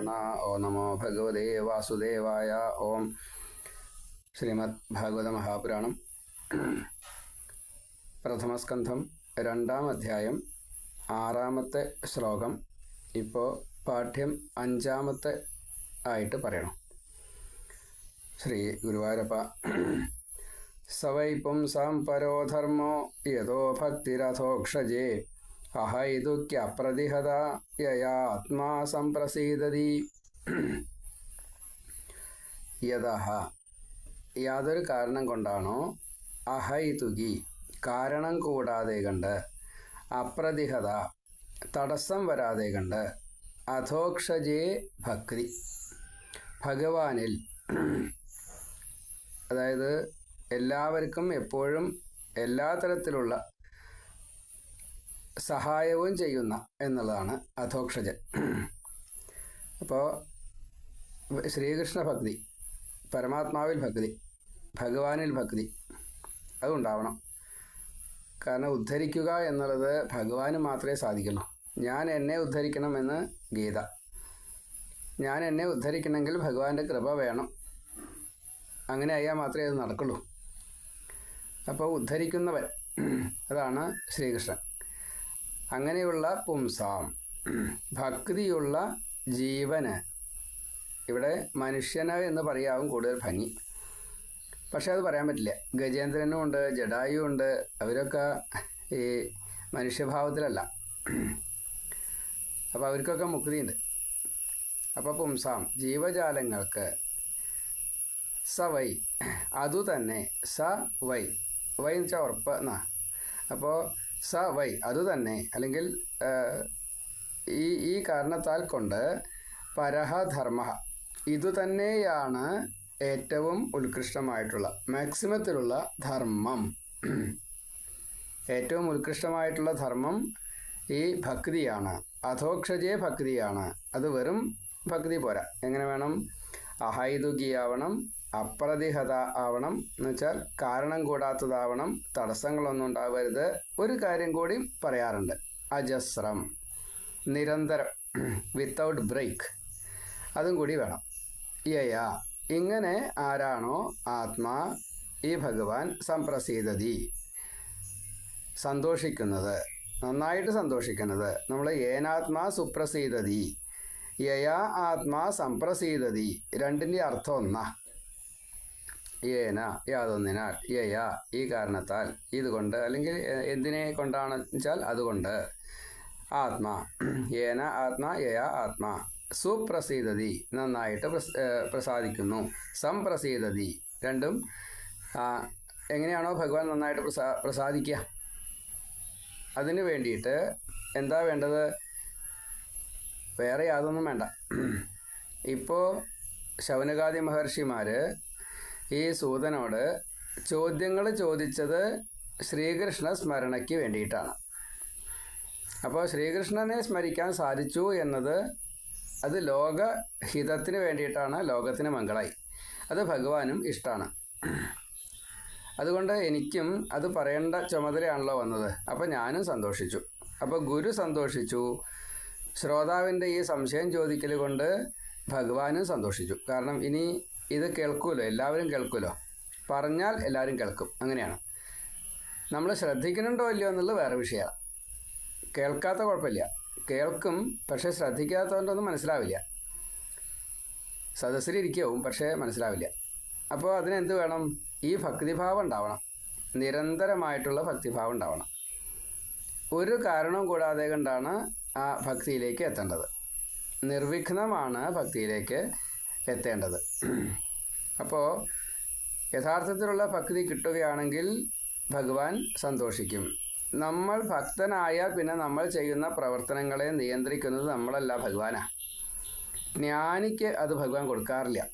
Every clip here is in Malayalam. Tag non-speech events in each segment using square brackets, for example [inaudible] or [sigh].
നാരായണ ഓ നമോ ഭഗവതേ വാസുദേവായ ഓം ശ്രീമദ് ഭാഗവത മഹാപുരാണം. പ്രഥമസ്കന്ധം രണ്ടാം അധ്യായം ആറാമത്തെ ശ്ലോകം. ഇപ്പോൾ പാഠ്യം അഞ്ചാമത്തെ ആയിട്ട് പറയണം. ശ്രീ ഗുരുവായൂരപ്പ സവൈ പുംസാം പരോ ധർമ്മോ യഥോ ഭക്തിരഥോക്ഷജേ. അഹൈതുക്യപ്രതിഹത യയാത്മാ സംപ്രസീദതി യതഹ യാതൊരു കാരണം കൊണ്ടാണോ അഹൈതുകി കാരണം കൂടാതെ കണ്ട് അപ്രതിഹത തടസ്സം വരാതെ കണ്ട് അധോക്ഷജേ ഭക്തി. ഭഗവാനിൽ അതായത് എല്ലാവർക്കും എപ്പോഴും എല്ലാ തരത്തിലുള്ള സഹായവും ചെയ്യുന്ന എന്നുള്ളതാണ് അധോക്ഷജൻ. അപ്പോൾ ശ്രീകൃഷ്ണ ഭക്തി പരമാത്മാവിൽ ഭക്തി ഭഗവാനിൽ ഭക്തി അതുണ്ടാവണം കാരണം ഉദ്ധരിക്കുക എന്നുള്ളത് ഭഗവാന് മാത്രമേ സാധിക്കുള്ളൂ. ഞാൻ എന്നെ ഉദ്ധരിക്കണമെന്ന് ഗീത. ഞാൻ എന്നെ ഉദ്ധരിക്കണമെങ്കിൽ ഭഗവാന്റെ കൃപ വേണം. അങ്ങനെ ആയാൽ മാത്രമേ അത് നടക്കുള്ളൂ. അപ്പോൾ ഉദ്ധരിക്കുന്നവൻ അതാണ് ശ്രീകൃഷ്ണൻ. അങ്ങനെയുള്ള പുംസാം. ഭക്തിയുള്ള ജീവന്. ഇവിടെ മനുഷ്യന് എന്ന് പറയാവും കൂടുതൽ ഭംഗി. പക്ഷെ അത് പറയാൻ പറ്റില്ല. ഗജേന്ദ്രനും ഉണ്ട് ജഡായു ഉണ്ട്. അവരൊക്കെ ഈ മനുഷ്യഭാവത്തിലല്ല. അപ്പോൾ അവർക്കൊക്കെ മുക്തിയുണ്ട്. അപ്പോൾ പുംസാം ജീവജാലങ്ങൾക്ക് സ വൈ. അതുതന്നെ സ വൈ. വൈ എന്ന് വെച്ചാൽ ഉറപ്പ് എന്നാ. അപ്പോൾ സ വൈ അതുതന്നെ അല്ലെങ്കിൽ ഈ ഈ കാരണത്താൽ കൊണ്ട് പരഹ ധർമ്മ ഇതുതന്നെയാണ് ഏറ്റവും ഉത്കൃഷ്ടമായിട്ടുള്ള മാക്സിമത്തിലുള്ള ധർമ്മം. ഏറ്റവും ഉത്കൃഷ്ടമായിട്ടുള്ള ധർമ്മം ഈ ഭക്തിയാണ്. അധോക്ഷജേ ഭക്തിയാണ്. അത് വെറും ഭക്തി പോരാ. എങ്ങനെ വേണം? അഹൈതുകിയാവണം അപ്രതിഹത ആവണം എന്ന് വെച്ചാൽ കാരണം കൂടാത്തതാവണം തടസ്സങ്ങളൊന്നും ഉണ്ടാവരുത് ഒരു കാര്യം കൂടി പറയാറുണ്ട്. അജസ്രം നിരന്തരം വിത്തൗട്ട് ബ്രേക്ക് അതും കൂടി വേണം. യയാ ഇങ്ങനെ ആരാണോ ആത്മാ ഈ ഭഗവാൻ സംപ്രസീതതി. സന്തോഷിക്കുന്നത് നന്നായിട്ട് സന്തോഷിക്കുന്നത് നമ്മൾ ഏനാത്മാ സുപ്രസീതതി. യയാ ആത്മാ സംപ്രസീതതി രണ്ടിന്റെ അർത്ഥം ഒന്നാ. ഏന യാതൊന്നിനാൽ യയാ ഈ കാരണത്താൽ ഇതുകൊണ്ട് അല്ലെങ്കിൽ എന്തിനെ കൊണ്ടാണ് വെച്ചാൽ അതുകൊണ്ട്. ആത്മാ ഏന ആത്മാ യയാ ആത്മാ. സുപ്രസീതതി നന്നായിട്ട് പ്രസാദിക്കുന്നു. സംപ്രസീതതി രണ്ടും എങ്ങനെയാണോ ഭഗവാൻ നന്നായിട്ട് പ്രസാ പ്രസാദിക്കുക അതിന് വേണ്ടിയിട്ട് എന്താ വേണ്ടത്? വേറെ യാതൊന്നും വേണ്ട. ഇപ്പോൾ ശൗനകാദി മഹർഷിമാർ ഈ സൂതനോട് ചോദ്യങ്ങൾ ചോദിച്ചത് ശ്രീകൃഷ്ണ സ്മരണയ്ക്ക് വേണ്ടിയിട്ടാണ്. അപ്പോൾ ശ്രീകൃഷ്ണനെ സ്മരിക്കാൻ സാധിച്ചു എന്നത് അത് ലോകഹിതത്തിന് വേണ്ടിയിട്ടാണ് ലോകത്തിന് മംഗളായി. അത് ഭഗവാനും ഇഷ്ടമാണ് അതുകൊണ്ട് എനിക്കും അത് പറയേണ്ട ചുമതലയാണല്ലോ വന്നത്. അപ്പോൾ ഞാനും സന്തോഷിച്ചു. അപ്പോൾ ഗുരു സന്തോഷിച്ചു. ശ്രോതാവിന്റെ ഈ സംശയം ചോദിക്കൽ കൊണ്ട് ഭഗവാനും സന്തോഷിച്ചു. കാരണം ഇനി ഇത് കേൾക്കുമല്ലോ എല്ലാവരും കേൾക്കുമല്ലോ പറഞ്ഞാൽ എല്ലാവരും കേൾക്കും. അങ്ങനെയാണ്. നമ്മൾ ശ്രദ്ധിക്കുന്നുണ്ടോ ഇല്ലയോ എന്നുള്ളത് വേറെ വിഷയമാണ്. കേൾക്കാത്ത കുഴപ്പമില്ല. കേൾക്കും പക്ഷേ ശ്രദ്ധിക്കാത്തതുകൊണ്ടൊന്നും മനസ്സിലാവില്ല. സദസ്സിലിരിക്കാവും പക്ഷേ മനസ്സിലാവില്ല. അപ്പോൾ അതിനെന്ത് വേണം? ഈ ഭക്തിഭാവം ഉണ്ടാവണം. നിരന്തരമായിട്ടുള്ള ഭക്തിഭാവം ഉണ്ടാവണം. ഒരു കാരണവും കൂടാതെ കൊണ്ടാണ് ആ ഭക്തിയിലേക്ക് എത്തേണ്ടത്. നിർവിഘ്നമാണ് ഭക്തിയിലേക്ക് എത്തേണ്ടത്. അപ്പോൾ യഥാർത്ഥത്തിലുള്ള ഭക്തി കിട്ടുകയാണെങ്കിൽ ഭഗവാൻ സന്തോഷിക്കും. നമ്മൾ ഭക്തനായാൽ പിന്നെ നമ്മൾ ചെയ്യുന്ന പ്രവർത്തനങ്ങളെ നിയന്ത്രിക്കുന്നത് നമ്മളല്ല ഭഗവാനാണ് ജ്ഞാനിക്ക് അത് ഭഗവാൻ കൊടുക്കാറില്ല.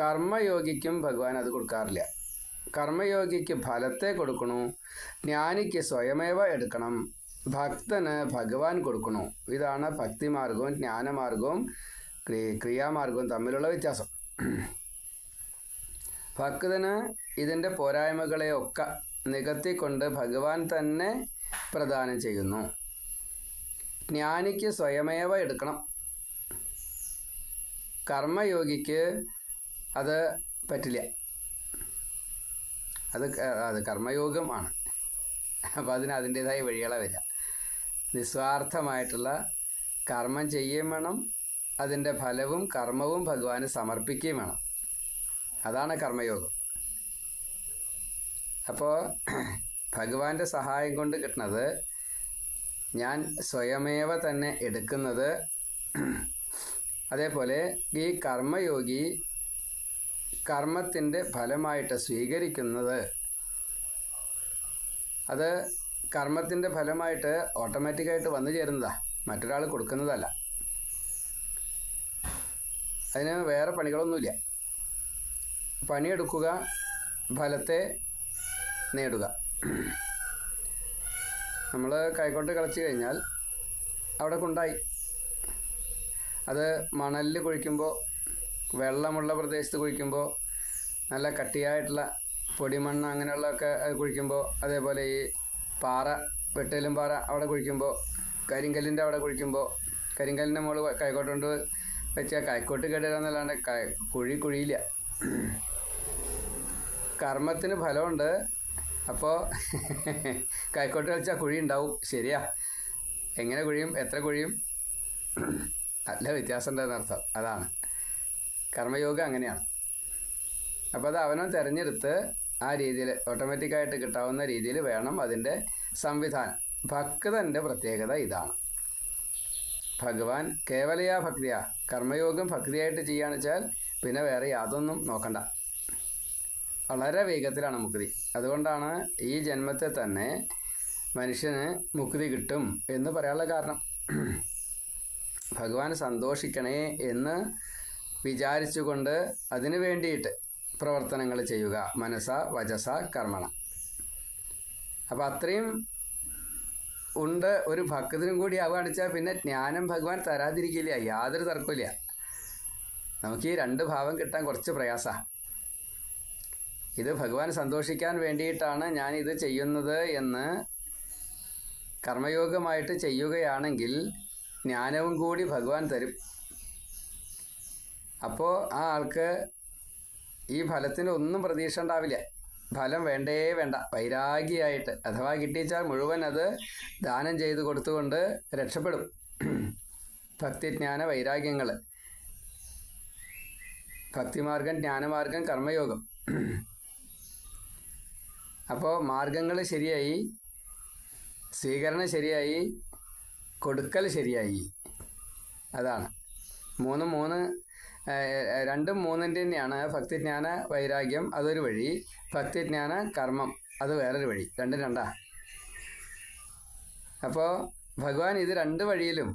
കർമ്മയോഗിക്കും ഭഗവാൻ അത് കൊടുക്കാറില്ല. കർമ്മയോഗിക്ക് ഫലത്തെ കൊടുക്കണു. ജ്ഞാനിക്ക് സ്വയമേവ എടുക്കണം. ഭക്തന് ഭഗവാൻ കൊടുക്കണു. ഇതാണ് ഭക്തിമാർഗവും ജ്ഞാനമാർഗവും ക്രിയാമാർഗവും തമ്മിലുള്ള വ്യത്യാസം. ഭക്തന് ഇതിന്റെ പോരായ്മകളെയൊക്കെ നികത്തിക്കൊണ്ട് ഭഗവാൻ തന്നെ പ്രദാനം ചെയ്യുന്നു. ജ്ഞാനിക്ക് സ്വയമേവ എടുക്കണം. കർമ്മയോഗിക്ക് അത് പറ്റില്ല. അത് അത് കർമ്മയോഗമാണ് അപ്പോൾ അതിന് അതിന്റേതായ വഴികളെ വരിക. നിസ്വാർത്ഥമായിട്ടുള്ള കർമ്മം ചെയ്യുകയും വേണം. അതിന്റെ ഫലവും കർമ്മവും ഭഗവാന് സമർപ്പിക്കുകയും വേണം. അതാണ് കർമ്മയോഗം. അപ്പോൾ ഭഗവാന്റെ സഹായം കൊണ്ട് കിട്ടുന്നത് ഞാൻ സ്വയമേവ തന്നെ എടുക്കുന്നത്. അതേപോലെ ഈ കർമ്മയോഗി കർമ്മത്തിന്റെ ഫലമായിട്ട് സ്വീകരിക്കുന്നത്. അത് കർമ്മത്തിന്റെ ഫലമായിട്ട് ഓട്ടോമാറ്റിക്കായിട്ട് വന്നു ചേരുന്നതാ. മറ്റൊരാൾ കൊടുക്കുന്നതല്ല. അതിന് വേറെ പണികളൊന്നുമില്ല. പണിയെടുക്കുക ഫലത്തെ നേടുക. നമ്മൾ കൈക്കോട്ട് കളിച്ചു കഴിഞ്ഞാൽ അവിടെ കൊണ്ടായി. അത് മണലിൽ കുഴിക്കുമ്പോൾ വെള്ളമുള്ള പ്രദേശത്ത് കുഴിക്കുമ്പോൾ നല്ല കട്ടിയായിട്ടുള്ള പൊടിമണ്ണ് അങ്ങനെയുള്ളതൊക്കെ കുഴിക്കുമ്പോൾ അതേപോലെ ഈ പാറ വെട്ടേലും പാറ അവിടെ കുഴിക്കുമ്പോൾ കരിങ്കല്ലിന്റെ അവിടെ കുഴിക്കുമ്പോൾ കരിങ്കല്ലിന്റെ കൈക്കോട്ട് കൊണ്ട് വെച്ചാൽ കൈക്കോട്ട് കേടുകയെന്നല്ലാണ്ട് കൈ കുഴി കുഴിയില്ല. കർമ്മത്തിന് ഫലമുണ്ട്. അപ്പോൾ കൈക്കോട്ട് കളിച്ചാൽ കുഴി ഉണ്ടാവും. ശരിയാ. എങ്ങനെ കുഴിയും എത്ര കുഴിയും? നല്ല വ്യത്യാസം ഉണ്ടെന്ന് അതാണ്. കർമ്മയോഗം അങ്ങനെയാണ്. അപ്പോൾ അത് അവനവൻ തിരഞ്ഞെടുത്ത് ആ രീതിയിൽ ഓട്ടോമാറ്റിക്കായിട്ട് കിട്ടാവുന്ന രീതിയിൽ വേണം അതിന്റെ സംവിധാനം. ഭക്തന്റെ പ്രത്യേകത ഇതാണ്. ഭഗവാൻ കേവലയാ ഭക്തിയാ. കർമ്മയോഗം ഭക്തിയായിട്ട് ചെയ്യുകയാണ് വെച്ചാൽ പിന്നെ വേറെ യാതൊന്നും നോക്കണ്ട. വളരെ വേഗത്തിലാണ് മുക്തി. അതുകൊണ്ടാണ് ഈ ജന്മത്തെ തന്നെ മനുഷ്യന് മുക്തി കിട്ടും എന്ന് പറയാനുള്ള കാരണം. ഭഗവാൻ സന്തോഷിക്കണേ എന്ന് വിചാരിച്ചുകൊണ്ട് അതിനു വേണ്ടിയിട്ട് പ്രവർത്തനങ്ങൾ ചെയ്യുക. മനസ്സ വചസ കർമ്മണ. അപ്പം അത്രയും ഉണ്ട്. ഒരു ഭക്തനും കൂടി വെച്ചാൽ പിന്നെ ജ്ഞാനം ഭഗവാൻ തരാതിരിക്കില്ല. യാതൊരു തർക്കമില്ല നമുക്ക് ഈ രണ്ട് ഭാവം കിട്ടാൻ കുറച്ച് പ്രയാസമാണ് ഇത് ഭഗവാൻ സന്തോഷിക്കാൻ വേണ്ടിയിട്ടാണ് ഞാൻ ഇത് ചെയ്യുന്നത് എന്ന് കർമ്മയോഗമായിട്ട് ചെയ്യുകയാണെങ്കിൽ ജ്ഞാനവും കൂടി ഭഗവാൻ തരും. അപ്പോൾ ആ ആൾക്ക് ഈ ഫലത്തിന് ഒന്നും പ്രതീക്ഷ ഉണ്ടാവില്ല. ഫലം വേണ്ടേ വേണ്ട. വൈരാഗിയായിട്ട് അഥവാ കിട്ടിയിച്ചാൽ മുഴുവൻ അത് ദാനം ചെയ്ത് കൊടുത്തുകൊണ്ട് രക്ഷപ്പെടും. ഭക്തിജ്ഞാന വൈരാഗ്യങ്ങൾ ഭക്തിമാർഗം ജ്ഞാനമാർഗം കർമ്മയോഗം. അപ്പോൾ മാർഗങ്ങൾ ശരിയായി സ്വീകരണം ശരിയായി കൊടുക്കൽ ശരിയായി. അതാണ്. മൂന്ന് മൂന്ന് രണ്ടും മൂന്നിന്റെ തന്നെയാണ്. ഭക്തിജ്ഞാന വൈരാഗ്യം അതൊരു വഴി. ഭക്തിജ്ഞാന കർമ്മം അത് വേറൊരു വഴി. രണ്ടും രണ്ടാ. അപ്പോൾ ഭഗവാൻ ഇത് രണ്ട് വഴിയിലും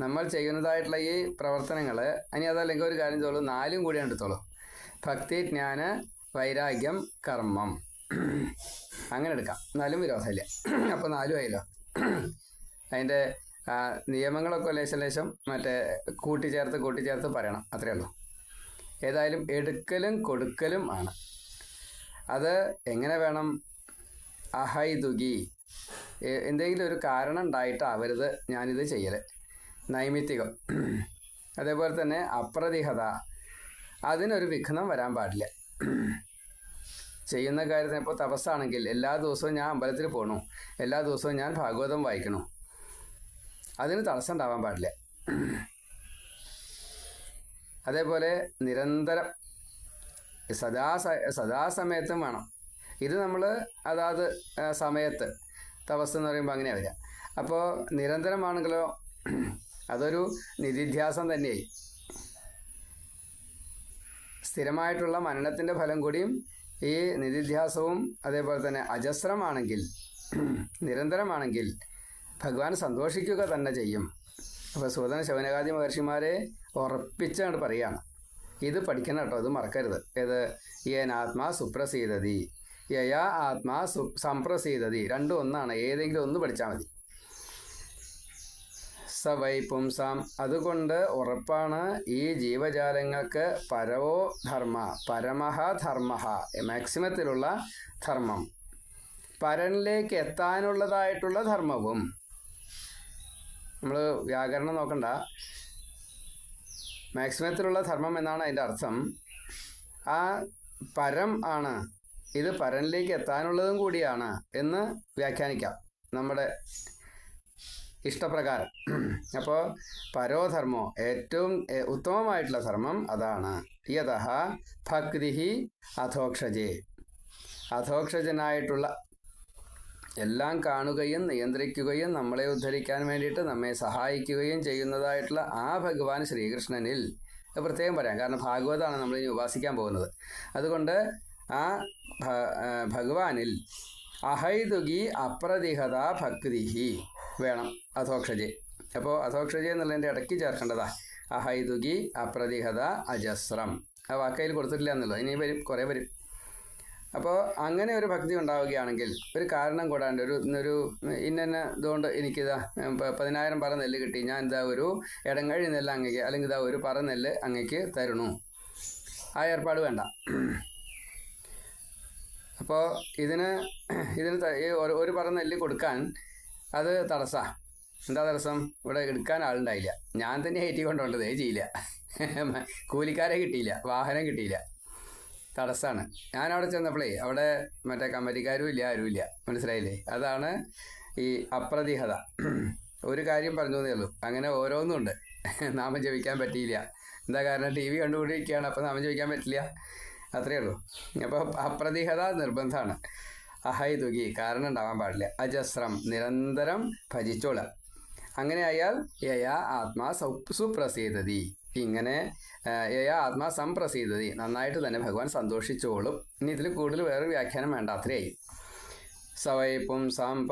നമ്മൾ ചെയ്യുന്നതായിട്ടുള്ള ഈ പ്രവർത്തനങ്ങൾ ഇനി അതല്ലെങ്കിൽ ഒരു കാര്യം തോളൂ നാലും കൂടി എടുത്തോളൂ. ഭക്തി ജ്ഞാന വൈരാഗ്യം കർമ്മം. അങ്ങനെ എടുക്കാം. നാലും വിരോധമില്ല. അപ്പോൾ നാലും ആയല്ലോ. അതിന്റെ നിയമങ്ങളൊക്കെ ലേശം ലേശം മറ്റേ കൂട്ടിച്ചേർത്ത് കൂട്ടിച്ചേർത്ത് പറയണം. അത്രയേ ഉള്ളൂ. ഏതായാലും എടുക്കലും കൊടുക്കലും ആണ്. അത് എങ്ങനെ വേണം? എ- എന്തെങ്കിലും ഒരു കാരണം ഉണ്ടായിട്ടാവരുത് ഞാനിത് ചെയ്യൽ നൈമിത്തികം. അതേപോലെ തന്നെ അപ്രതിഹത. അതിനൊരു വിഘ്നം വരാൻ പാടില്ല. ചെയ്യുന്ന കാര്യത്തിന് ഇപ്പോൾ തപസ്സാണെങ്കിൽ എല്ലാ ദിവസവും ഞാൻ അമ്പലത്തിൽ പോകണു എല്ലാ ദിവസവും ഞാൻ ഭാഗവതം വായിക്കണു. അതിന് തടസ്സം ഉണ്ടാവാൻ പാടില്ല. അതേപോലെ നിരന്തരം സദാ സദാസമയത്തും വേണം. ഇത് നമ്മൾ അതാത് സമയത്ത് തപസ് എന്ന് പറയുമ്പോൾ അങ്ങനെ വരിക. അപ്പോൾ നിരന്തരമാണെങ്കിലോ അതൊരു നിധിധ്യാസം തന്നെയായി. സ്ഥിരമായിട്ടുള്ള മനനത്തിന്റെ ഫലം കൂടിയും ഈ നിധിധ്യാസവും അതേപോലെ തന്നെ അജസ്രമാണെങ്കിൽ നിരന്തരമാണെങ്കിൽ ഭഗവാൻ സന്തോഷിക്കുക തന്നെ ചെയ്യും. അപ്പോൾ സൂതന ശവനകാദി മഹർഷിമാരെ ഉറപ്പിച്ചാണ് പറയുകയാണ് ഇത് പഠിക്കണം കേട്ടോ ഇത് മറക്കരുത്. ഏത്? യേനാത്മാ സുപ്രസീതതി യയാ ആത്മാ സു സംപ്രസീതതി. രണ്ടും ഒന്നാണ് ഏതെങ്കിലും ഒന്ന് പഠിച്ചാൽ മതി. സ വൈ പുംസാം അതുകൊണ്ട് ഉറപ്പാണ് ഈ ജീവജാലങ്ങൾക്ക് പരവോ ധർമ്മ പരമഹ ധർമ്മ മാക്സിമത്തിലുള്ള ധർമ്മം. പരനിലേക്ക് എത്താനുള്ളതായിട്ടുള്ള ധർമ്മവും നമ്മൾ വ്യാകരണം നോക്കണ്ട. മാക്സിമത്തിലുള്ള ധർമ്മം എന്നാണ് അതിന്റെ അർത്ഥം. ആ പരം ആണ്. ഇത് പരനിലേക്ക് എത്താനുള്ളതും കൂടിയാണ് എന്ന് വ്യാഖ്യാനിക്കാം നമ്മുടെ ഇഷ്ടപ്രകാരം. അപ്പോൾ പരോധർമ്മോ ഏറ്റവും ഉത്തമമായിട്ടുള്ള ധർമ്മം അതാണ്. യഥ ഭക്തി അധോക്ഷജേ. അധോക്ഷജനായിട്ടുള്ള എല്ലാം കാണുകയും നിയന്ത്രിക്കുകയും നമ്മളെ ഉദ്ധരിക്കാൻ വേണ്ടിയിട്ട് നമ്മെ സഹായിക്കുകയും ചെയ്യുന്നതായിട്ടുള്ള ആ ഭഗവാൻ ശ്രീകൃഷ്ണനിൽ പ്രത്യേകം പറയാം. കാരണം ഭാഗവതാണ് നമ്മൾ ഇനി ഉപാസിക്കാൻ പോകുന്നത്. അതുകൊണ്ട് ആ, ഭഗവാനിൽ അഹൈതുകി അപ്രതിഹത ഭക്തിഹി വേണം അധോക്ഷജെ. അപ്പോൾ അധോക്ഷജെ എന്നുള്ളതിന്റെ ഇടയ്ക്ക് ചേർക്കേണ്ടതാ. അഹൈതുകി അപ്രതിഹത അജസ്രം. ആ വാക്കയിൽ കൊടുത്തിട്ടില്ല എന്നുള്ളത്. ഇനി വരും കുറേ വരും. അപ്പോൾ അങ്ങനെ ഒരു ഭക്തി ഉണ്ടാവുകയാണെങ്കിൽ ഒരു കാരണം കൂടാണ്ട് ഒരു ഒരു ഇന്ന ഇതുകൊണ്ട് എനിക്കിതാ പതിനായിരം പറ നെല്ല് കിട്ടി. ഞാൻ ഇതാ ഒരു ഇടങ്ങഴി നെല്ല് അങ്ങക്ക് അല്ലെങ്കിൽ ഇതാ ഒരു പറ നെല്ല് അങ്ങക്ക് തരണു. ആ ഏർപ്പാട് വേണ്ട. അപ്പോൾ ഇതിന് ഇതിന് ഒരു പറ നെല്ല് കൊടുക്കാൻ അത് തടസ്സാ. എന്താ തടസ്സം? ഇവിടെ എടുക്കാൻ ആളുണ്ടായില്ല. ഞാൻ തന്നെ ഏറ്റി കൊണ്ടുള്ളത് ചെയ്യില്ല. [laughs] കൂലിക്കാരെ കിട്ടിയില്ല വാഹനം കിട്ടിയില്ല. തടസ്സമാണ് ഞാൻ അവിടെ ചെന്നപ്പോഴേ അവിടെ മറ്റേ കമ്പനിക്കാരും ഇല്ല ആരും ഇല്ല മനസ്സിലായില്ലേ? അതാണ് ഈ അപ്രതിഹത. ഒരു കാര്യം പറഞ്ഞു എന്നേ ഉള്ളൂ. അങ്ങനെ ഓരോന്നും ഉണ്ട് നാമം ജപിക്കാൻ പറ്റിയില്ല. എന്താ കാരണം? ടി വി കണ്ടുകൊണ്ടിരിക്കുകയാണ്. അപ്പോൾ നാമം ജപിക്കാൻ പറ്റില്ല. അത്രയേ ഉള്ളൂ. അപ്പോൾ അപ്രതിഹത നിർബന്ധമാണ്. അഹൈതുകി കാരണം ഉണ്ടാവാൻ പാടില്ല. അജസ്രം. നിരന്തരം ഭജിച്ചോളാം. അങ്ങനെ ആയാൽ യയാ ആത്മാ സുപ്രസീതതി ഇങ്ങനെ യയാ ആത്മാ സംപ്രസീതതി. നന്നായിട്ട് തന്നെ ഭഗവാൻ സന്തോഷിച്ചോളും. ഇനി ഇതിൽ കൂടുതൽ വേറൊരു വ്യാഖ്യാനം വേണ്ട അത്രയായി സവൈ പുംസാം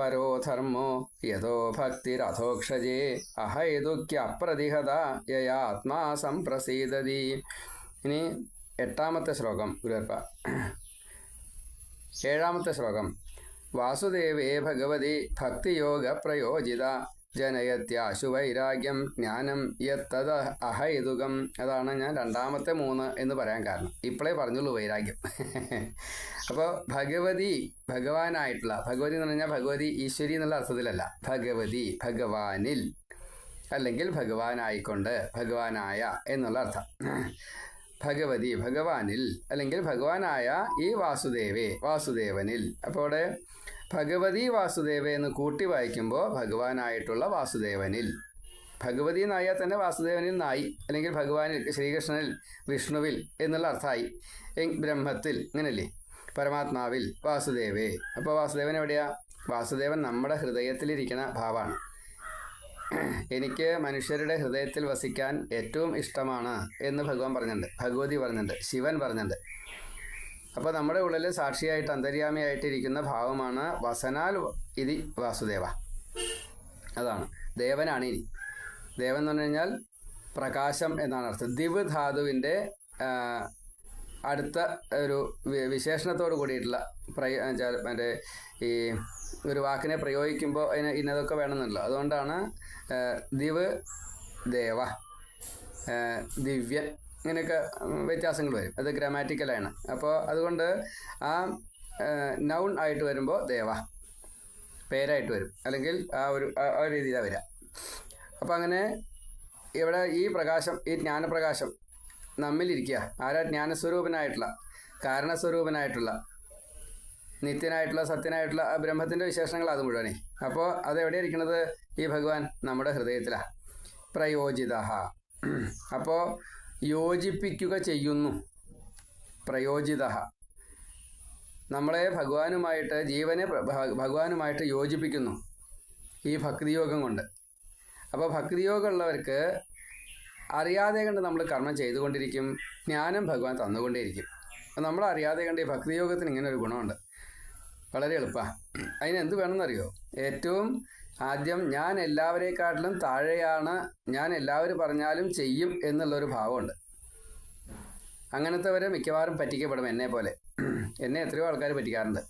ധർമ്മോ യഥോ ഭക്തിരഥോക്ഷജേ അഹൈതുക്യപ്രതിഹത യയാ ആത്മാ സംപ്രസീതതി. ഇനി എട്ടാമത്തെ ശ്ലോകം ഗുരുവർപ്പ. ഏഴാമത്തെ ശ്ലോകം. വാസുദേവേ ഭഗവതി ഭക്തിയോഗ പ്രയോജിത ജനയത്യാശു വൈരാഗ്യം ജ്ഞാനം യത്തത് അഹൈതുകം. അതാണ് ഞാൻ രണ്ടാമത്തെ മൂന്ന് എന്ന് പറയാൻ കാരണം. ഇപ്പോഴേ പറഞ്ഞുള്ളൂ വൈരാഗ്യം. [laughs] അപ്പോൾ ഭഗവതി ഭഗവാനായിട്ടുള്ള ഭഗവതി എന്ന് പറഞ്ഞാൽ ഭഗവതി ഈശ്വരി എന്നുള്ള അർത്ഥത്തിലല്ല. ഭഗവതി ഭഗവാനിൽ അല്ലെങ്കിൽ ഭഗവാനായിക്കൊണ്ട് ഭഗവാനായ എന്നുള്ള അർത്ഥം. ഭഗവതി ഭഗവാനിൽ അല്ലെങ്കിൽ ഭഗവാനായ ഈ വാസുദേവേ വാസുദേവനിൽ. അപ്പോൾ അവിടെ ഭഗവതി വാസുദേവ എന്ന് കൂട്ടി വായിക്കുമ്പോൾ ഭഗവാനായിട്ടുള്ള വാസുദേവനിൽ. ഭഗവതി എന്നായാൽ തന്നെ വാസുദേവനിൽ നായി അല്ലെങ്കിൽ ഭഗവാനിൽ ശ്രീകൃഷ്ണനിൽ വിഷ്ണുവിൽ എന്നുള്ള അർത്ഥമായി ബ്രഹ്മത്തിൽ ഇങ്ങനല്ലേ? പരമാത്മാവിൽ വാസുദേവേ. അപ്പോൾ വാസുദേവൻ എവിടെയാ? വാസുദേവൻ നമ്മുടെ ഹൃദയത്തിലിരിക്കുന്ന ഭാവമാണ് എനിക്ക് മനുഷ്യരുടെ ഹൃദയത്തിൽ വസിക്കാൻ ഏറ്റവും ഇഷ്ടമാണ് എന്ന് ഭഗവാൻ പറഞ്ഞിട്ടുണ്ട്. ഭഗവതി പറഞ്ഞിട്ടുണ്ട്. ശിവൻ പറഞ്ഞിട്ടുണ്ട്. അപ്പോൾ നമ്മുടെ ഉള്ളിൽ സാക്ഷിയായിട്ട് അന്തര്യാമിയായിട്ടിരിക്കുന്ന ഭാവമാണ് വസനാൽ ഇതി വാസുദേവ. അതാണ്. ദേവനാണ് ഇനി. ദേവൻ എന്ന് പറഞ്ഞു കഴിഞ്ഞാൽ പ്രകാശം എന്നാണ് അർത്ഥം. ദിവ് ധാതുവിന്റെ അടുത്ത ഒരു വിശേഷണത്തോട് കൂടിയിട്ടുള്ള പ്രയ മറ്റേ ഈ ഒരു വാക്കിനെ പ്രയോഗിക്കുമ്പോൾ അതിന് ഇന്നതൊക്കെ വേണമെന്നുള്ളൂ. അതുകൊണ്ടാണ് ദിവ് ദേവ ദിവ്യ ദിവ്യൻ ഇങ്ങനെയൊക്കെ വ്യത്യാസങ്ങൾ വരും. അത് ഗ്രാമാറ്റിക്കലാണ് അപ്പോൾ അതുകൊണ്ട് ആ നൗൺ ആയിട്ട് വരുമ്പോൾ ദേവ പേരായിട്ട് വരും. അല്ലെങ്കിൽ ആ ഒരു ആ- രീതിയിലാണ് വരിക അപ്പോൾ അങ്ങനെ ഇവിടെ ഈ പ്രകാശം ഈ ജ്ഞാനപ്രകാശം നമ്മിലിരിക്കുക ആരാ ജ്ഞാനസ്വരൂപനായിട്ടുള്ള കാരണസ്വരൂപനായിട്ടുള്ള നിത്യനായിട്ടുള്ള സത്യനായിട്ടുള്ള ആ ബ്രഹ്മത്തിന്റെ വിശേഷങ്ങൾ അത് മുഴുവനേ. അപ്പോൾ അതെവിടെ ഇരിക്കുന്നത് ഈ ഭഗവാൻ നമ്മുടെ ഹൃദയത്തിലാണ് പ്രയോജിത അപ്പോൾ യോജിപ്പിക്കുക ചെയ്യുന്നു. പ്രയോജിത. നമ്മളെ ഭഗവാനുമായിട്ട് ജീവനെ ഭഗവാനുമായിട്ട് യോജിപ്പിക്കുന്നു. ഈ ഭക്തിയോഗം കൊണ്ട്. അപ്പോൾ ഭക്തിയോഗം ഉള്ളവർക്ക് അറിയാതെ കണ്ട് നമ്മൾ കർമ്മം ചെയ്തുകൊണ്ടിരിക്കും ജ്ഞാനം ഭഗവാൻ തന്നുകൊണ്ടേയിരിക്കും. അപ്പം നമ്മൾ അറിയാതെ കണ്ട് ഈ ഭക്തിയോഗത്തിന് ഇങ്ങനെ ഒരു ഗുണമുണ്ട്. വളരെ എളുപ്പമാണ് അതിന് എന്ത് വേണമെന്നറിയോ? ഏറ്റവും ആദ്യം ഞാൻ എല്ലാവരെക്കാട്ടിലും താഴെയാണ് ഞാൻ എല്ലാവരും പറഞ്ഞാലും ചെയ്യും എന്നുള്ളൊരു ഭാവമുണ്ട്. അങ്ങനത്തെവരെ മിക്കവാറും പറ്റിക്കപ്പെടും എന്നെ പോലെ. എന്നെ എത്രയോ ആൾക്കാർ പറ്റിക്കാറുണ്ട്.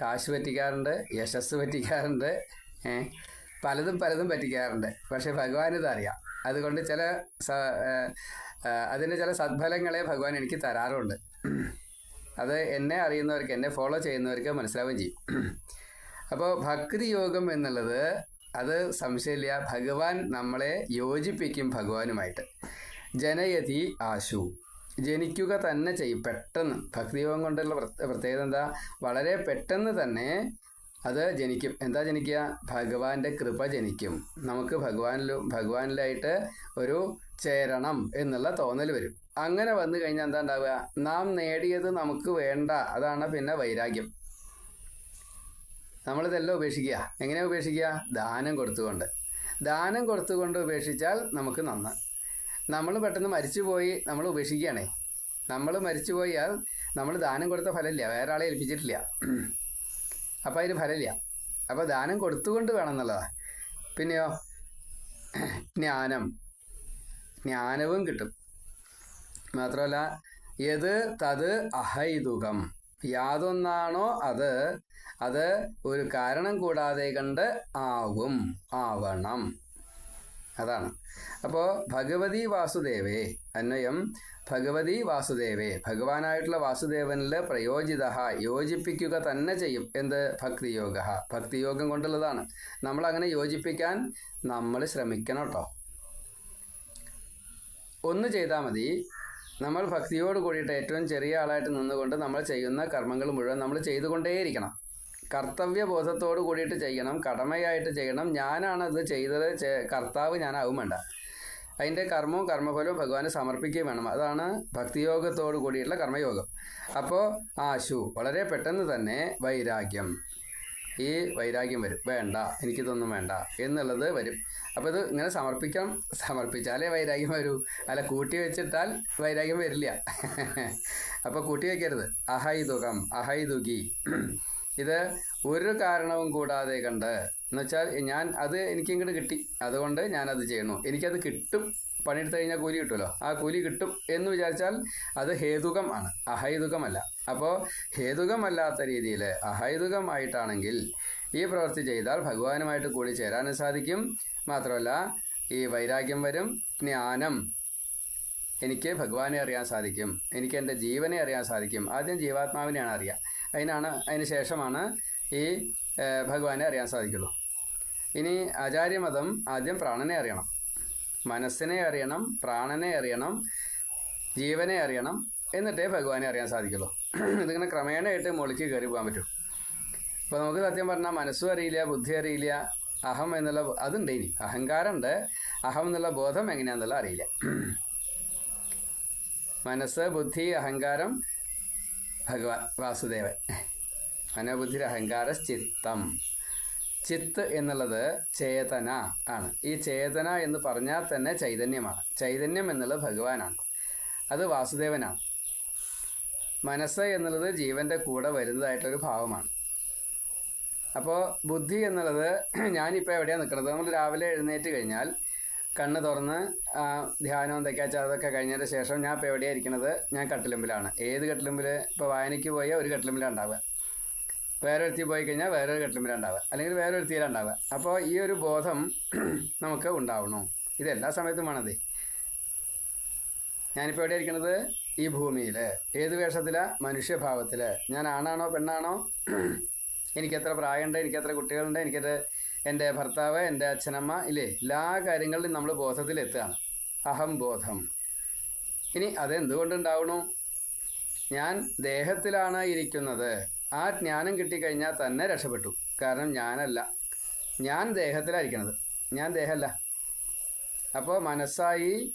കാശ് പറ്റിക്കാറുണ്ട് യശസ് പറ്റിക്കാറുണ്ട് പലതും പലതും പറ്റിക്കാറുണ്ട്. പക്ഷേ ഭഗവാൻ ഇതറിയാം അതുകൊണ്ട് ചില അതിന്റെ ചില സദ്ഫലങ്ങളെ ഭഗവാൻ എനിക്ക് തരാറുണ്ട്. അത് എന്നെ അറിയുന്നവർക്ക് എന്നെ ഫോളോ ചെയ്യുന്നവർക്ക് മനസ്സിലാവുകയും ചെയ്യും. അപ്പോൾ ഭക്തി യോഗം എന്നുള്ളത് അത് സംശയമില്ല. ഭഗവാൻ നമ്മളെ യോജിപ്പിക്കും ഭഗവാനുമായിട്ട്. ജനയതി ആശു. ജനിക്കുക തന്നെ ചെയ്യും. പെട്ടെന്ന്. ഭക്തിയോഗം കൊണ്ടുള്ള പ്രത്യേകത എന്താ? വളരെ പെട്ടെന്ന് തന്നെ അത് ജനിക്കും. എന്താ ജനിക്കുക? ഭഗവാന്റെ കൃപ ജനിക്കും. നമുക്ക് ഭഗവാനിലും ഭഗവാനിലായിട്ട് ഒരു ചേരണം എന്നുള്ള തോന്നൽ വരും. അങ്ങനെ വന്നു കഴിഞ്ഞാൽ എന്താ ഉണ്ടാവുക? നാം നേടിയത് നമുക്ക് വേണ്ട. അതാണ് പിന്നെ വൈരാഗ്യം. നമ്മളിതെല്ലാം ഉപേക്ഷിക്കുക. എങ്ങനെ ഉപേക്ഷിക്കുക? ദാനം കൊടുത്തുകൊണ്ട്. ദാനം കൊടുത്തുകൊണ്ട് ഉപേക്ഷിച്ചാൽ നമുക്ക് നന്ന്. നമ്മൾ പെട്ടെന്ന് മരിച്ചുപോയി നമ്മൾ ഉപേക്ഷിക്കുകയാണേ. നമ്മൾ മരിച്ചു പോയാൽ നമ്മൾ ദാനം കൊടുത്ത ഫലമില്ല. വേറെ ആളെ ഏൽപ്പിച്ചിട്ടില്ല. അപ്പം അതിന് ഫലമില്ല. അപ്പോൾ ദാനം കൊടുത്തുകൊണ്ട് വേണം എന്നുള്ളതാണ് പിന്നെയോ? ജ്ഞാനം. ജ്ഞാനവും കിട്ടും. മാത്രമല്ല ഏത്? തത് അഹൈതുകം. യാതൊന്നാണോ അത് അത് ഒരു കാരണം കൂടാതെ കണ്ട് ആകും ആവണം. അതാണ്. അപ്പോൾ ഭഗവതി വാസുദേവേ അന്വയം ഭഗവതി വാസുദേവേ ഭഗവാനായിട്ടുള്ള വാസുദേവനിൽ പ്രയോജിത യോജിപ്പിക്കുക തന്നെ ചെയ്യും. എന്ത്? ഭക്തിയോഗ. ഭക്തിയോഗം കൊണ്ടുള്ളതാണ്. നമ്മൾ അങ്ങനെ യോജിപ്പിക്കാൻ നമ്മൾ ശ്രമിക്കണം കേട്ടോ ഒന്ന് ചെയ്താൽ മതി. നമ്മൾ ഭക്തിയോട് കൂടിയിട്ട് ഏറ്റവും ചെറിയ ആളായിട്ട് നിന്നുകൊണ്ട് നമ്മൾ ചെയ്യുന്ന കർമ്മങ്ങൾ മുഴുവൻ നമ്മൾ ചെയ്തുകൊണ്ടേയിരിക്കണം. കർത്തവ്യബോധത്തോട് കൂടിയിട്ട് ചെയ്യണം കടമയായിട്ട് ചെയ്യണം. ഞാനാണ് ഇത് ചെയ്തത് കർത്താവ് ഞാനാവും വേണ്ട. അതിന്റെ കർമ്മവും കർമ്മഫലവും ഭഗവാനെ സമർപ്പിക്കുകയും വേണം. അതാണ് ഭക്തിയോഗത്തോട് കൂടിയിട്ടുള്ള കർമ്മയോഗം. അപ്പോൾ ആശു വളരെ പെട്ടെന്ന് തന്നെ വൈരാഗ്യം. ഈ വൈരാഗ്യം വരും. വേണ്ട എനിക്കിതൊന്നും വേണ്ട എന്നുള്ളത് വരും. അപ്പോൾ ഇത് ഇങ്ങനെ സമർപ്പിക്കാം സമർപ്പിച്ചാലേ വൈരാഗ്യം വരൂ. അല്ല കൂട്ടി വെച്ചിട്ടാൽ വൈരാഗ്യം വരില്ല. അപ്പോൾ കൂട്ടി വയ്ക്കരുത് അഹൈതുകം അഹൈതുകി. ഇത് ഒരു കാരണവും കൂടാതെ കണ്ട് എന്നുവെച്ചാൽ ഞാൻ അത് എനിക്ക് എനിക്കിങ്ങോട്ട് കിട്ടി. അതുകൊണ്ട് ഞാനത് ചെയ്യണു എനിക്കത് കിട്ടും. പണിയെടുത്ത് കഴിഞ്ഞാൽ കൂലി കിട്ടുമല്ലോ. ആ കൂലി കിട്ടും എന്ന് വിചാരിച്ചാൽ അത് ഹേതുകം ആണ്. അഹൈതുകമല്ല. അപ്പോൾ ഹേതുകമല്ലാത്ത രീതിയിൽ അഹൈതുകമായിട്ടാണെങ്കിൽ ഈ പ്രവൃത്തി ചെയ്താൽ ഭഗവാനുമായിട്ട് കൂടി ചേരാനും സാധിക്കും. മാത്രമല്ല ഈ വൈരാഗ്യം വരും. ജ്ഞാനം എനിക്ക് ഭഗവാനെ അറിയാൻ സാധിക്കും. എനിക്ക് എന്റെ ജീവനെ അറിയാൻ സാധിക്കും. ആദ്യം ജീവാത്മാവിനെയാണ് അറിയുക അതിനാണ് അതിന് ശേഷമാണ് ഈ ഭഗവാനെ അറിയാൻ സാധിക്കുള്ളൂ. ഇനി ആചാര്യമതം ആദ്യം പ്രാണനെ അറിയണം. മനസ്സിനെ അറിയണം പ്രാണനെ അറിയണം ജീവനെ അറിയണം എന്നിട്ടേ ഭഗവാനെ അറിയാൻ സാധിക്കുള്ളൂ. ഇതിങ്ങനെ ക്രമേണയായിട്ട് മുകളിലേക്ക് കയറി പോകാൻ പറ്റും. അപ്പോൾ നമുക്ക് സത്യം പറഞ്ഞാൽ മനസ്സും അറിയില്ല ബുദ്ധി അറിയില്ല അഹം എന്നുള്ള അതുണ്ട് ഇനി. അഹങ്കാരമുണ്ട്. അഹം എന്നുള്ള ബോധം എങ്ങനെയാണെന്നുള്ള അറിയില്ല. മനസ്സ് ബുദ്ധി അഹങ്കാരം ഭഗവാൻ വാസുദേവൻ. മനോബുദ്ധി അഹങ്കാര ചിത്തം. ചിത്ത് എന്നുള്ളത് ചേതന ആണ്. ഈ ചേതന എന്ന് പറഞ്ഞാൽ തന്നെ ചൈതന്യമാണ്. ചൈതന്യം എന്നുള്ളത് ഭഗവാനാണ്. അത് വാസുദേവനാണ്. മനസ്സ് എന്നുള്ളത് ജീവന്റെ കൂടെ വരുന്നതായിട്ടൊരു ഭാവമാണ്. അപ്പോൾ ബുദ്ധി എന്നുള്ളത് [clears throat] ഞാനിപ്പോൾ എവിടെയാണ് നിൽക്കുന്നത് നമ്മൾ രാവിലെ എഴുന്നേറ്റ് കഴിഞ്ഞാൽ കണ്ണ് തുറന്ന് ധ്യാനവും തെക്കാച്ചാതൊക്കെ കഴിഞ്ഞതിന് ശേഷം ഞാൻ ഇപ്പോൾ എവിടെയാണ് ഇരിക്കുന്നത് ഞാൻ കട്ടിലുമ്പിലാണ്. ഏത് കട്ടിലുമ്പിൽ ഇപ്പോൾ വായനയ്ക്ക് പോയ ഒരു കട്ടിലുമ്പിലാണ് ഉണ്ടാവുക. വേറെ ഒരുത്തി പോയി കഴിഞ്ഞാൽ വേറൊരു കട്ടിലുമ്പിലാണ് ഉണ്ടാവുക. അല്ലെങ്കിൽ വേറെ ഒരുത്തിയിലാണ് ഉണ്ടാവുക. അപ്പോൾ ഈ ഒരു ബോധം [clears throat] നമുക്ക് ഉണ്ടാവണം? ഇത് എല്ലാ സമയത്തും വേണതേ ഞാനിപ്പോൾ എവിടെ ഇരിക്കുന്നത് ഈ ഭൂമിയിൽ ഏത് വേഷത്തിലാണ് മനുഷ്യഭാവത്തിൽ ഞാൻ ആണാണോ പെണ്ണാണോ? [clears throat] എനിക്കെത്ര പ്രായമുണ്ട്? എനിക്കെത്ര കുട്ടികളുണ്ട്? എനിക്കത് എന്റെ ഭർത്താവ് എന്റെ അച്ഛനമ്മ ഇല്ലേ? എല്ലാ കാര്യങ്ങളിലും നമ്മൾ ബോധത്തിലെത്തുകയാണ്. അഹംബോധം ഇനി അതെന്തുകൊണ്ടുണ്ടാവണു? ഞാൻ ദേഹത്തിലാണ് ഇരിക്കുന്നത്. ആ ജ്ഞാനം കിട്ടിക്കഴിഞ്ഞാൽ തന്നെ രക്ഷപ്പെട്ടു. കാരണം ഞാനല്ല. ഞാൻ ദേഹത്തിലായിരിക്കണത്. ഞാൻ ദേഹമല്ല. അപ്പോൾ മനസ്സായി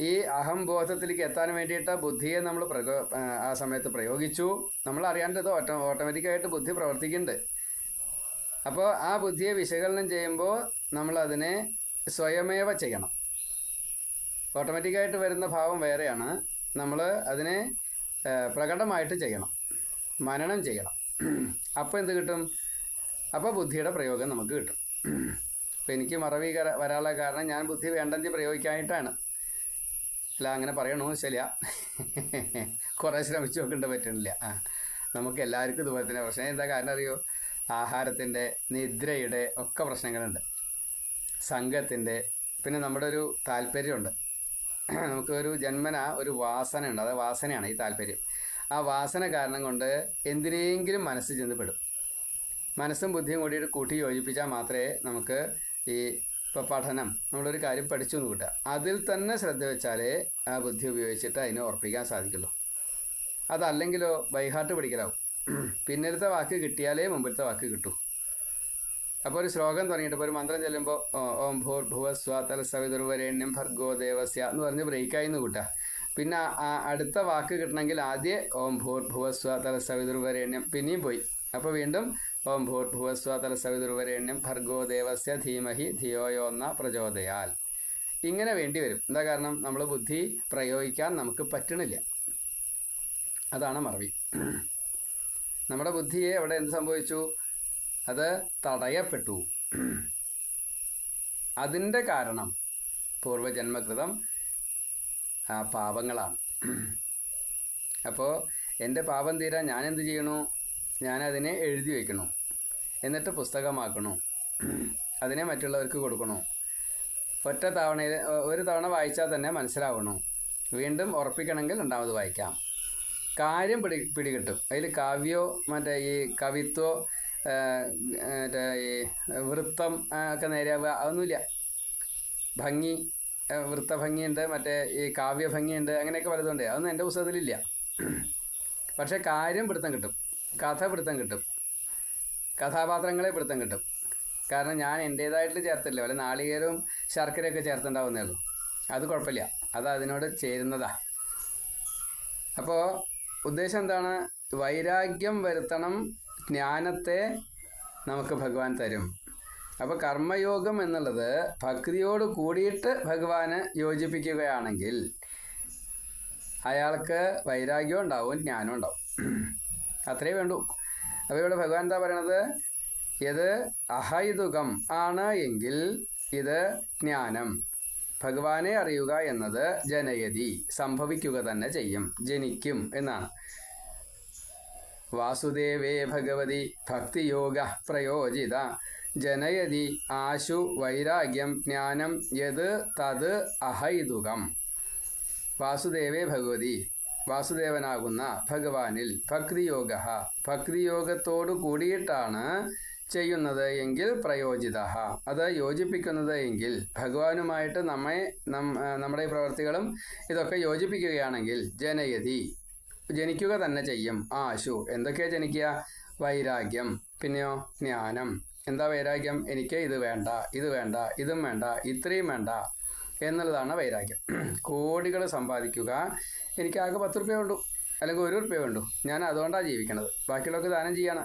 ഈ അഹംബോധത്തിലേക്ക് എത്താൻ വേണ്ടിയിട്ട് ബുദ്ധിയെ നമ്മൾ പ്രകോ ആ സമയത്ത് പ്രയോഗിച്ചു. നമ്മൾ അറിയാണ്ടത് ഓട്ടോ ഓട്ടോമാറ്റിക്കായിട്ട് ബുദ്ധി പ്രവർത്തിക്കുന്നുണ്ട്. അപ്പോൾ ആ ബുദ്ധിയെ വിശകലനം ചെയ്യുമ്പോൾ നമ്മൾ അതിനെ സ്വയമേവ ചെയ്യണം. ഓട്ടോമാറ്റിക്കായിട്ട് വരുന്ന ഭാവം വേറെയാണ്. നമ്മൾ അതിനെ പ്രകടമായിട്ട് ചെയ്യണം. മനനം ചെയ്യണം. അപ്പോൾ എന്ത് കിട്ടും? അപ്പോൾ ബുദ്ധിയുടെ പ്രയോഗം നമുക്ക് കിട്ടും. അപ്പം എനിക്ക് മറവി വരാനുള്ള കാരണം ഞാൻ ബുദ്ധി വേണ്ടെങ്കിൽ പ്രയോഗിക്കാനായിട്ടാണ്. അല്ല അങ്ങനെ പറയണോ? ശരിയാ. കുറേ ശ്രമിച്ചു നോക്കേണ്ട പറ്റുന്നില്ല ആ നമുക്ക് എല്ലാവർക്കും ഇതുപോലെ തന്നെ. പ്രശ്നം എന്താ കാരണം അറിയോ? ആഹാരത്തിന്റെ നിദ്രയുടെ ഒക്കെ പ്രശ്നങ്ങളുണ്ട്. സംഘത്തിന്റെ പിന്നെ നമ്മുടെ ഒരു താല്പര്യമുണ്ട്. നമുക്ക് ഒരു ജന്മന ഒരു വാസനയുണ്ട്. അത് വാസനയാണ് ഈ താല്പര്യം. ആ വാസന കാരണം കൊണ്ട് എന്തിനെങ്കിലും മനസ്സ് ചെന്ന് പെടും. മനസ്സും ബുദ്ധിയും കൂടിയിട്ട് കൂട്ടി യോജിപ്പിച്ചാൽ മാത്രമേ നമുക്ക് ഈ ഇപ്പോൾ പഠനം നമ്മളൊരു കാര്യം പഠിച്ചു എന്ന് കിട്ടുക. അതിൽ തന്നെ ശ്രദ്ധ വെച്ചാലേ ആ ബുദ്ധി ഉപയോഗിച്ചിട്ട് അതിനെ ഉറപ്പിക്കാൻ സാധിക്കുള്ളൂ. അതല്ലെങ്കിലോ ബൈഹാർട്ട് പഠിക്കലാവും പിന്നിലത്തെ വാക്ക് കിട്ടിയാലേ മുമ്പിലത്തെ വാക്ക് കിട്ടൂ. അപ്പോൾ ഒരു ശ്ലോകം തുടങ്ങിയിട്ട് ഇപ്പോൾ ഒരു മന്ത്രം ചെല്ലുമ്പോൾ ഓം ഭൂർ ഭുവ സ്വ തലസവിതുർവരേണ്യം ഭർഗോ ദേവസ്യ എന്ന് പറഞ്ഞ് ബ്രേക്കായി എന്ന് കൂട്ടുക പിന്നെ അടുത്ത വാക്ക് കിട്ടണമെങ്കിൽ ആദ്യം ഓം ഭൂർ ഭുവ സ്വ തലസവിതുർവരേണ്യം പിന്നെയും പോയി. അപ്പോൾ വീണ്ടും ഓം ഭൂർ ഭുവ സ്വ തലസവിതുർവരേണ്യം ഭർഗോ ദേവസ്യ ധീമഹി ധിയോയോന്ന പ്രചോദയാൽ ഇങ്ങനെ വേണ്ടി വരും. എന്താ കാരണം? നമ്മൾ ബുദ്ധി പ്രയോഗിക്കാൻ നമുക്ക് പറ്റണില്ല. അതാണ് മറവി. നമ്മുടെ ബുദ്ധിയെ അവിടെ എന്ത് സംഭവിച്ചു? അത് തടയപ്പെട്ടു. അതിന്റെ കാരണം പൂർവജന്മകൃതം ആ പാപങ്ങളാണ്. അപ്പോൾ എന്റെ പാപം തീരാൻ ഞാൻ എന്ത് ചെയ്യണു? ഞാനതിനെ എഴുതി വയ്ക്കണു. എന്നിട്ട് പുസ്തകമാക്കണു. അതിനെ മറ്റുള്ളവർക്ക് കൊടുക്കണു. ഒറ്റ തവണയിൽ ഒരു തവണ വായിച്ചാൽ തന്നെ മനസ്സിലാവണു. വീണ്ടും ഉറപ്പിക്കണമെങ്കിൽ രണ്ടാമത് വായിക്കാം. കാര്യം പിടി പിടികിട്ടും. അതിൽ കാവ്യോ മറ്റേ ഈ കവിത്വോ മറ്റേ ഈ വൃത്തം ഒക്കെ നേരെയാവുക അതൊന്നുമില്ല. ഭംഗി വൃത്തഭംഗിയുണ്ട് മറ്റേ ഈ കാവ്യഭംഗിയുണ്ട് അങ്ങനെയൊക്കെ പലതുണ്ട്. അതൊന്നും എന്റെ പുസ്തകത്തിലില്ല. പക്ഷേ കാര്യം പിടുത്തം കിട്ടും. കഥ പിടുത്തം കിട്ടും. കഥാപാത്രങ്ങളെ പിടുത്തം കിട്ടും. കാരണം ഞാൻ എന്റേതായിട്ട് ചേർത്തില്ല വല്ല നാളികേരവും ശർക്കരയൊക്കെ ചേർത്തുണ്ടാവുന്നേ ഉള്ളൂ. അത് കുഴപ്പമില്ല. അത് അതിനോട് ചേരുന്നതാ. അപ്പോൾ ഉദ്ദേശം എന്താണ് വൈരാഗ്യം വരുത്തണം ജ്ഞാനത്തെ നമുക്ക് ഭഗവാൻ തരും. അപ്പോൾ കർമ്മയോഗം എന്നുള്ളത് ഭക്തിയോട് കൂടിയിട്ട് ഭഗവാന് യോജിപ്പിക്കുകയാണെങ്കിൽ അയാൾക്ക് വൈരാഗ്യം ഉണ്ടാവും ജ്ഞാനം ഉണ്ടാവും. അത്രേ വേണ്ടൂ. അപ്പോൾ ഇവിടെ ഭഗവാൻ എന്താ പറയണത്? ഇത് അഹൈതുകം ആണ് എങ്കിൽ ഇത് ജ്ഞാനം. ഭഗവാനെ അറിയുക എന്നത് ജനയതി സംഭവിക്കുക തന്നെ ചെയ്യും ജനിക്കും എന്നാണ്. വാസുദേവേ ഭഗവതി ഭക്തിയോഗ പ്രയോജിത. ജനയതി ആശു വൈരാഗ്യം ജ്ഞാനം യത് തത് അഹൈതുകം. വാസുദേവേ ഭഗവതി വാസുദേവനാകുന്ന ഭഗവാനിൽ ഭക്തിയോഗ. ഭക്തിയോഗത്തോടു കൂടിയിട്ടാണ് ചെയ്യുന്നത് എങ്കിൽ പ്രയോജിത. അത് യോജിപ്പിക്കുന്നത് എങ്കിൽ ഭഗവാനുമായിട്ട് നമ്മെ നമ്മുടെ ഈ പ്രവർത്തികളും ഇതൊക്കെ യോജിപ്പിക്കുകയാണെങ്കിൽ ജനയതി ജനിക്കുക തന്നെ ചെയ്യും. ആശു എന്തൊക്കെയാ ജനിക്കുക? വൈരാഗ്യം പിന്നെയോ ജ്ഞാനം. എന്താ വൈരാഗ്യം? എനിക്ക് ഇത് വേണ്ട ഇത് വേണ്ട ഇതും വേണ്ട ഇത്രയും വേണ്ട എന്നുള്ളതാണ് വൈരാഗ്യം. കോടികൾ സമ്പാദിക്കുക എനിക്ക് ആകെ പത്ത് റുപ്യ വേണ്ടു അല്ലെങ്കിൽ ഒരു റുപ്യ വേണ്ടു ഞാൻ അതുകൊണ്ടാണ് ജീവിക്കണത്. ബാക്കിയുള്ളവർക്ക് ദാനം ചെയ്യാണ്.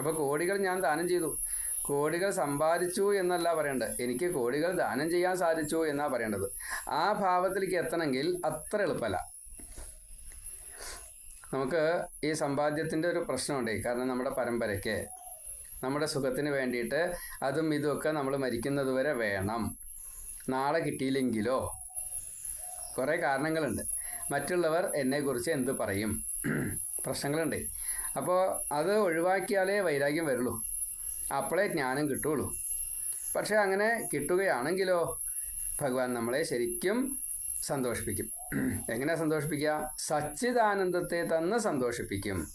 അപ്പോൾ കോടികൾ ഞാൻ ദാനം ചെയ്തു. കോടികൾ സമ്പാദിച്ചു എന്നല്ല പറയേണ്ടത്. എനിക്ക് കോടികൾ ദാനം ചെയ്യാൻ സാധിച്ചു എന്നാണ് പറയേണ്ടത്. ആ ഭാവത്തിലേക്ക് എത്തണമെങ്കിൽ അത്ര എളുപ്പമല്ല. നമുക്ക് ഈ സമ്പാദ്യത്തിന്റെ ഒരു പ്രശ്നമുണ്ട്. കാരണം നമ്മുടെ പരമ്പരയ്ക്ക് നമ്മുടെ സുഖത്തിന് വേണ്ടിയിട്ട് അതും ഇതുമൊക്കെ നമ്മൾ മരിക്കുന്നത് വരെ വേണം. നാളെ കിട്ടിയില്ലെങ്കിലോ? കുറേ കാരണങ്ങളുണ്ട്. മറ്റുള്ളവർ എന്നെക്കുറിച്ച് എന്ത് പറയും? പ്രശ്നങ്ങളുണ്ട്. അപ്പോൾ അത് ഒഴിവാക്കിയാലേ വൈരാഗ്യം വരുള്ളൂ. അപ്പോഴേ ജ്ഞാനം കിട്ടുള്ളൂ. പക്ഷേ അങ്ങനെ കിട്ടുകയാണെങ്കിലോ ഭഗവാൻ നമ്മളെ ശരിക്കും സന്തോഷിപ്പിക്കും. എങ്ങനെ സന്തോഷിപ്പിക്കുക? സച്ചിദാനന്ദത്തെ തന്ന് സന്തോഷിപ്പിക്കും.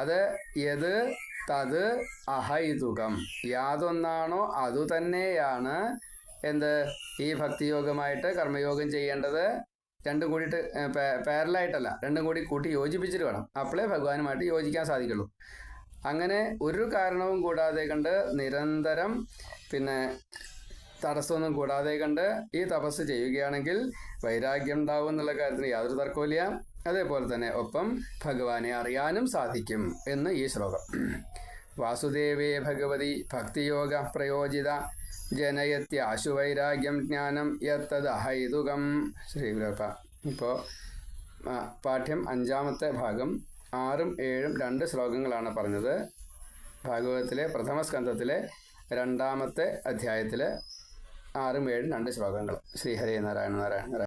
അത് ഏത്? തത് അഹൈതുകം. യാതൊന്നാണോ അതുതന്നെയാണ് എന്ത്? ഈ ഭക്തിയോഗമായിട്ട് കർമ്മയോഗം ചെയ്യേണ്ടത്. രണ്ടും കൂടിയിട്ട് പാരലായിട്ടല്ല രണ്ടും കൂടി കൂട്ടി യോജിപ്പിച്ചിട്ട് വേണം. അപ്പോഴേ ഭഗവാനുമായിട്ട് യോജിക്കാൻ സാധിക്കുള്ളൂ. അങ്ങനെ ഒരു കാരണവും കൂടാതെ കണ്ട് നിരന്തരം പിന്നെ തടസ്സമൊന്നും കൂടാതെ കണ്ട് ഈ തപസ് ചെയ്യുകയാണെങ്കിൽ വൈരാഗ്യം ഉണ്ടാവും എന്നുള്ള കാര്യത്തിന് യാതൊരു തർക്കവുമില്ല. അതേപോലെ തന്നെ ഒപ്പം ഭഗവാനെ അറിയാനും സാധിക്കും എന്ന് ഈ ശ്ലോകം. വാസുദേവേ ഭഗവതി ഭക്തിയോഗ പ്രയോജിത. ജനയത്യാശുവൈരാഗ്യം ജ്ഞാനം യത്തദഹൈതുകം ശ്രീഗുരുപ്പ ഇപ്പോൾ പാഠ്യം അഞ്ചാമത്തെ ഭാഗം ആറും ഏഴും രണ്ട് ശ്ലോകങ്ങളാണ് പറഞ്ഞത്. ഭാഗവതത്തിലെ പ്രഥമ സ്കന്ധത്തിലെ രണ്ടാമത്തെ അധ്യായത്തിലെ ആറും ഏഴും രണ്ട് ശ്ലോകങ്ങൾ. ശ്രീഹരി നാരായണ നാരായണ.